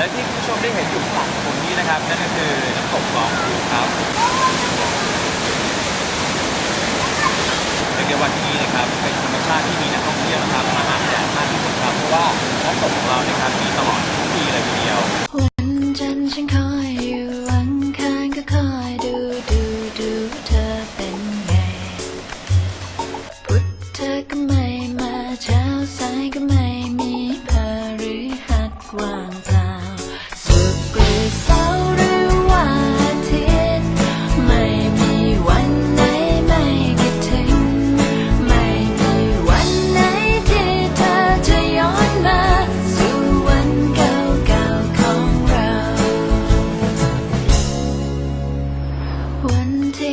และที่ผู้ชมได้เห็นอยู่ข้างหลังผมนี้นะครับนั่นก็คือน้ำตกหนองคูครับเรียกได้ว่าที่นี่นะครับเป็นธรรมชาติที่มีนักท่องเที่ยวนะครับมาหาแดดมากที่สุดครับเพราะว่าน้ำตกของเรานะครับมีตลอดทุกปีเลยทีเดียว วันจันทร์ฉันคอยอยู่วันอังคารก็คอยดูดูดูเธอเป็นไงพุธเธอก็ไม่มาเช้าสายก็ไม่